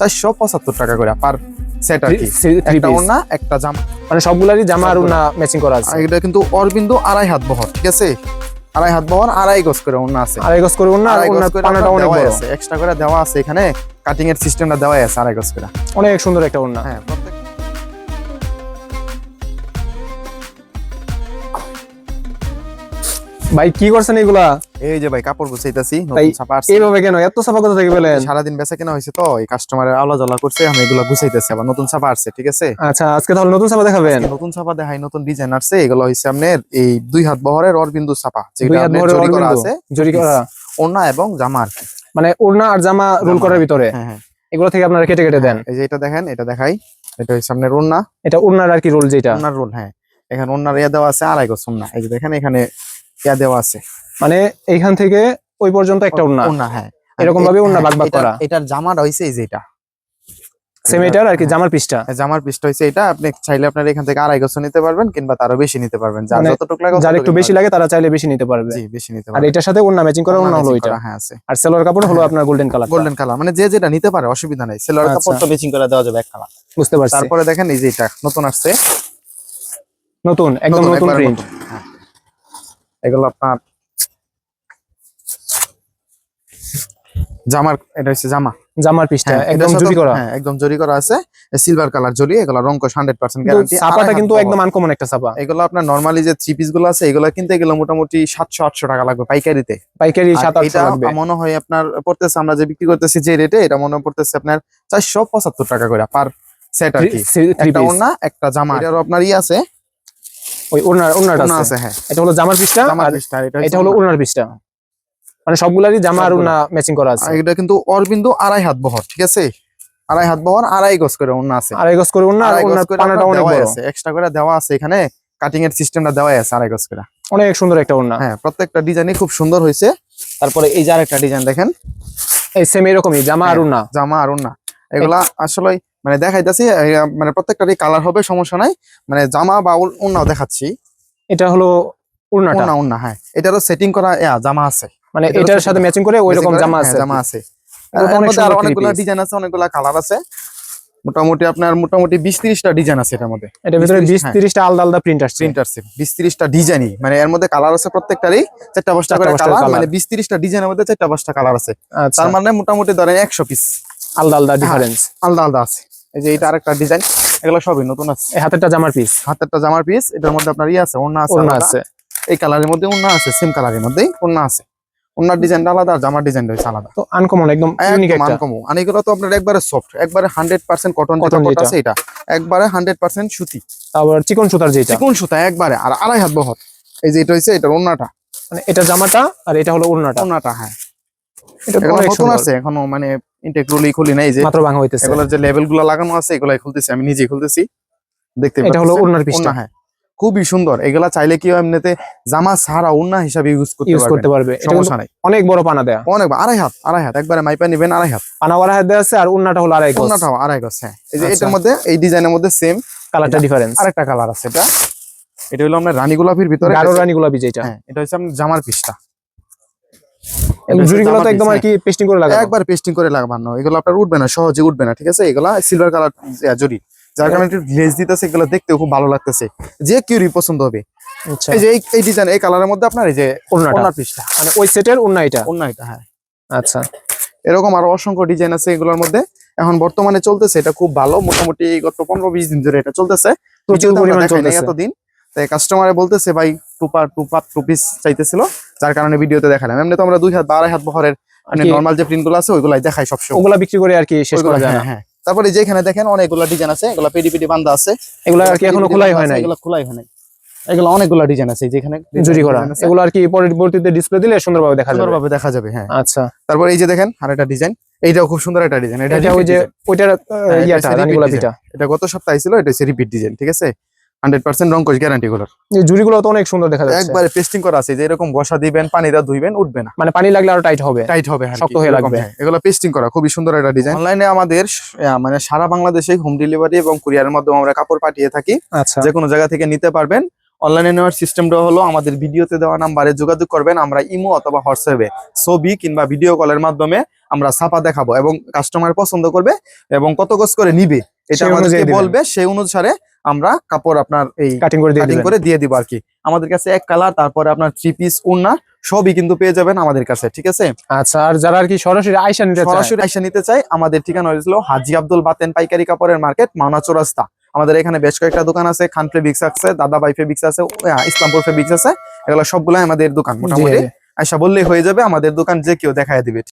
চারশো পঁচাত্তর টাকা করে পার সেট আর কি। একটা। ওড়না একটা জামা। মানে সবগুলারই জামা আর ওড়না ম্যাচিং করা আছে। এটা কিন্তু অরবিন্দু আড়াই হাত বহর ঠিক আছে? আড়াই হাত বহর আড়াই গজ করে ওড়না আছে। আড়াই গজ করে আর আড়াই গজ করে পানাটা অনেক বড়। আছে এক্সট্রা করে দেওয়া আছে এখানে। কাটিং এর সিস্টেমটা দেওয়া আছে আড়াই গজ করে। অনেক সুন্দর একটা ওড়না। হ্যাঁ প্রত্যেক ভাই কি করছেন এগুলা? এই যে ভাই কাপড় গুছাইতাছি নতুন ছাপা আসছে এইভাবে কেন? এত সাফা কথা থেকে পেলেন? সারাদিন বেচা কেনা হয়েছে তো এই কাস্টমারের আওলা জ্বালা করছে আমি এগুলো গুছাইতেছি আবার নতুন ছাপা আসছে ঠিক আছে? আচ্ছা আজকে তাহলে নতুন সাফা দেখাবেন? নতুন ছাপা দেখাই নতুন ডিজাইন আসছে এগুলো হচ্ছে আপনার এই দুই হাত বহরের অরবিন্দু ছাপা যেটা আপনার ভরে জরি করা আছে। জরি করা? ওড়না এবং জামা আর মানে ওড়না আর জামা রোল। করার ভিতরে? হ্যাঁ হ্যাঁ। এগুলো থেকে আপনারা কেটে কেটে দেন? এই যে এটা দেখেন এটা দেখাই। এটা হচ্ছে আপনার ওড়না। এটা ওড়নার আর কি রোল যেটা? ওড়নার রোল হ্যাঁ। এখানে ওড়নার ইয়া দেওয়া আছে আড়াই গজ ওড়না। এই যে দেখেন এখানে ইয়া দেওয়া আছে। মানে এইখান থেকে ওই পর্যন্ত একটা ওড়না ওড়না হ্যাঁ। এরকম ভাবে ওড়না হ্যাঁ, এটার- করা। এটার জামাটা হইছে এই যে এটা। সেম এটার আর কি হ্যাঁ। জামার পিসটা জামার পিসটা হইছে এটা। আপনি চাইলে আপনার এখান থেকে আড়াই গজ নিতে পারবেন কিংবা তারও বেশি নিতে পারবেন। যার মানে যতটুকু লাগে যার একটু বেশি লাগে তারা চাইলে বেশি নিতে পারবে। জি বেশি নিতে আর এটার সাথে ওড়না ম্যাচিং করা ওড়না হলো ওইটা হ্যাঁ আছে। আর সেলোয়ার কাপড় হলো হ্যাঁ। আপনার গোল্ডেন কালার গোল্ডেন কালার মানে যে যেটা নিতে পারে অসুবিধা নাই। সেলোয়ার। কাপড় তো ম্যাচিং করে দেওয়া যাবে এক কালার বুঝতে পারছি। তারপরে দেখেন এই যে এটা নতুন আসছে। নতুন একদম নতুন প্রিন্ট হ্যাঁ। এগুলো আপনার জামার এটা হচ্ছে জামা। জামার পিসটা হ্যাঁ, একদম জুরি করা। হ্যাঁ একদম জরি করা আছে। সিলভার কালার জরি এগুলো হান্ড্রেড পার্সেন্ট কিন্তু গ্যারান্টি ছাপাটা কিন্তু একদম আনকমন একটা ছাপা। এগুলো আপনার নর্মালি যে থ্রি পিসগুলো আছে এগুলো কিনতে গেলে মোটামুটি সাতশো আটশো টাকা লাগবে পাইকারিতে। পাইকারি আর সাত আটশো এটা মনে হয় আপনার পড়তেছে আমরা যে বিক্রি করতেছি যে রেটে এটা মনে পড়তেছে আপনার চারশো পঁচাত্তর টাকা করে পার সেট আর কি। একটা ওড়না একটা জামা। এটারও আপনার ই আছে ওই ওড়নার ওড়নাটা আছে। হ্যাঁ। এটা হলো জামার পিসটা জামার আর পিসটা এটা হলো ওড়নার পিসটা। মানে সবগুলারই জামা আর। ওড়না ম্যাচিং করা আছে। এটা কিন্তু অরবিন্দু আড়াই হাত বহর ঠিক আছে? আড়াই হাত বহর আড়াই গজ করে ওড়না আছে। আড়াই গজ করে আর করে পানাটা অনেক বড়। আছে। এক্সট্রা করে দেওয়া আছে এখানে। কাটিং এর সিস্টেমটা দেওয়াই আছে আড়াই গজ করে। অনেক সুন্দর একটা ওড়না হ্যাঁ প্রত্যেকটা ডিজাইনই খুব সুন্দর হয়েছে। তারপরে এই যে আরেকটা ডিজাইন দেখেন। এই সেম এরকমই জামা আর হ্যাঁ। ওড়না জামা আর ওড়না এগুলা আসলে মানে দেখাইতেছি মানে প্রত্যেকটারই কালার হবে সমস্যা নাই। মানে জামা বা ওড়- দেখাচ্ছি। এটা হলো ওড়নাটা ওড়না ওড়না হ্যাঁ। এটারও সেটিং করা জামা আছে। মানে এটার সাথে ম্যাচিং করে ওই রকম জামা হ্যাঁ, আছে জামা আছে। এগুলো এর মধ্যে আরও অনেকগুলো ডিজাইন আছে অনেকগুলো কালার আছে। মোটামুটি আপনার মোটামুটি বিশ ত্রিশটা ডিজাইন আছে এটার মধ্যে। এটার ভিতরে 20 বিশ হ্যাঁ। তিরিশটা আলাদা আলাদা প্রিন্ট আসছে। প্রিন্টার সেট বিশ ত্রিশটা ডিজাইনই মানে এর মধ্যে কালার আছে প্রত্যেকটারই চারটা পাঁচটা করে কালার। মানে বিশ ত্রিশটা ডিজাইনের মধ্যে চারটা পাঁচটা কালার আছে। আচ্ছা। তার মানে মোটামুটি ধরেন একশো পিস আলাদা আলাদা ডিফারেন্স আলাদা আলাদা আছে। এই যে এটা আরেকটা ডিজাইন এগুলো সবই নতুন আছে। এই হাতেরটা জামার পিস হাতেরটা জামার পিস এটার মধ্যে আপনার ইয়ে আছে ওড়না আছে আলাদা। আছে। এই কালারের মধ্যে ওড়না আছে সেম কালারের মধ্যেই ওড়না আছে। ওড়নার ডিজাইনটা আলাদা আর জামার ডিজাইনটা হচ্ছে আলাদা। তো আনকমন একদম ইউনিক একটা। আনকমন আর এগুলো তো আপনার একবারে সফট একবারে হান্ড্রেড পার্সেন্ট কটন যেটা যেটা। আছে এটা। একবারে হান্ড্রেড পার্সেন্ট সুতি। তারপর চিকন সুতার যেটা। চিকন সুতা একবারে আর আড়াই হাত বহর। এই যে এটা হচ্ছে এটা ওড়নাটা। মানে এটা জামাটা আর এটা হলো ওড়নাটা। ওড়নাটা হ্যাঁ। এটা তো নতুন আছে এখনও মানে ইনটেক রুলি খুলি নাই যে মাত্র ভাঙা হইতেছে। এগুলোর যে লেভেলগুলো লাগানো আছে এগুলাই খুলতেছি আমি নিজেই খুলতেছি। দেখতে এটা হলো পিসটা হ্যাঁ। খুবই সুন্দর। এগুলা চাইলে কি হয় এমনিতে জামা সারা ওড়না হিসাবে ইউজ করতে ইউজ করতে পারবে। সমস্যা নাই। অনেক বড় পানা দেয়া। অনেক আড়াই হাত আড়াই হাত। একবারে মাইপা নিবেন আড়াই হাত। পানা হাত দেওয়া আছে আর হলো আড়াই গজ। ওড়নাটাও আড়াই গজ হ্যাঁ। এই যে আচ্ছা। এটার মধ্যে এই ডিজাইনের মধ্যে সেম কালারটা ডিফারেন্স আরেকটা কালার আছে এটা। এটা হলো রানী গোলাপির ভিতরে গাঢ় রানী গোলাপি যেটা হ্যাঁ এটা হচ্ছে আপনার জামার পিসটা জুড়িগুলো তো একদম আর কি পেস্টিং করে লাগানো। একবার পেস্টিং করে লাগানো এগুলো আপনার উঠবে না সহজে উঠবে না ঠিক আছে? এগুলা সিলভার কালার জরি। যার কারণে একটু গ্লেজ দিতেছে এগুলো দেখতেও খুব ভালো লাগতেছে। যে কেউরই পছন্দ হবে। আচ্ছা। এই যে এই- ডিজাইন এই কালারের মধ্যে আপনার এই যে ওনার পিসটা মানে ওই সেটের ওড়না এটা এটা হ্যাঁ। আচ্ছা। এরকম আরও অসংখ্য ডিজাইন আছে এগুলোর মধ্যে। এখন বর্তমানে চলতেছে এটা খুব ভালো। মোটামুটি গত পনেরো বিশ দিন ধরে এটা চলতেছে। এতদিন। তাই কাস্টমারে বলতেছে ভাই টুপা টুপা টু পিস চাইতেছিল। যার কারণে ভিডিওতে দেখালাম। এমনি তো আমরা দুই হাত বা আড়াই হাত বহরের মানে নর্মাল যে প্রিন্টগুলো আছে ওইগুলাই দেখাই সবসময়। ওগুলা বিক্রি করে আর কি শেষ করা যায় হ্যাঁ, হ্যাঁ। তারপরে এই যে এখানে দেখেন অনেকগুলো ডিজাইন আছে এগুলো পেডি পেডি বান্ধা আছে। এগুলা আর কি এখনও খোলাই হয় নাই? এগুলো খোলাই হয় নাই। এগুলো অনেকগুলো ডিজাইন আছে এই যে জুরি করা। এগুলো আর কি পরবর্তীতে ডিসপ্লে দিলে সুন্দরভাবে দেখা যাবে। সুন্দরভাবে দেখা যাবে হ্যাঁ। আচ্ছা। তারপর এই যে দেখেন আরেকটা ডিজাইন এইটাও খুব সুন্দর একটা ডিজাইন এটা ওই যে ওইটার এটা ইয়াটা হচ্ছে রানী এটা গত সপ্তাহে ছিল এটা হচ্ছে রিপিট ডিজাইন ঠিক আছে? হান্ড্রেড পার্সেন্ট রঙ্কশ গ্যারান্টি গুলো এই জুড়িগুলো তো অনেক সুন্দর দেখা যাচ্ছে। একবারে পেস্টিং করা আছে যে এরকম বসা দিবেন পানি দা ধুইবেন উঠবে না। মানে পানি লাগলে আরও টাইট হবে। টাইট হবে শক্ত হয়ে লাগবে। হ্যাঁ। এগুলো পেস্টিং করা খুবই সুন্দর একটা ডিজাইন অনলাইনে আমাদের মানে সারা বাংলাদেশে হোম ডেলিভারি এবং কুরিয়ারের মাধ্যমে আমরা কাপড় পাঠিয়ে থাকি। আচ্ছা। যে কোনো জায়গা থেকে নিতে পারবেন। অনলাইনে নেওয়ার সিস্টেমটা হলো আমাদের ভিডিওতে দেওয়া নাম্বারে যোগাযোগ করবেন। আমরা ইমো অথবা হোয়াটসঅ্যাপে ছবি কিংবা ভিডিও কলের মাধ্যমে আমরা ছাপা দেখাবো এবং কাস্টমার পছন্দ করবে এবং কত গজ করে নিবে। এটা আমাদেরকে বলবে সেই অনুসারে আমরা কাপড় আপনার এই কাটিং করে দিয়ে কাটিং করে দিয়ে দিব আর কি আমাদের কাছে এক কালার তারপরে আপনার থ্রি পিস উন্না সবই কিন্তু পেয়ে যাবেন আমাদের কাছে ঠিক আছে? আচ্ছা আর যারা আর কি সরাসরি আইসা নিতে সরাসরি আইসা নিতে চাই আমাদের ঠিকানা হয়েছিল হাজি আব্দুল বাতেন পাইকারি কাপড়ের মার্কেট মাওনা চৌরাস্তা আমাদের এখানে বেশ কয়েকটা দোকান আছে খান ফেব্রিক্স আছে দাদা বাই ফেব্রিক্স আছে ইসলামপুর ফেব্রিক্স আছে এগুলো সবগুলাই আমাদের দোকান মোটামুটি। জি। আইসা বললেই হয়ে যাবে আমাদের দোকান যে কেউ দেখায় দিবে।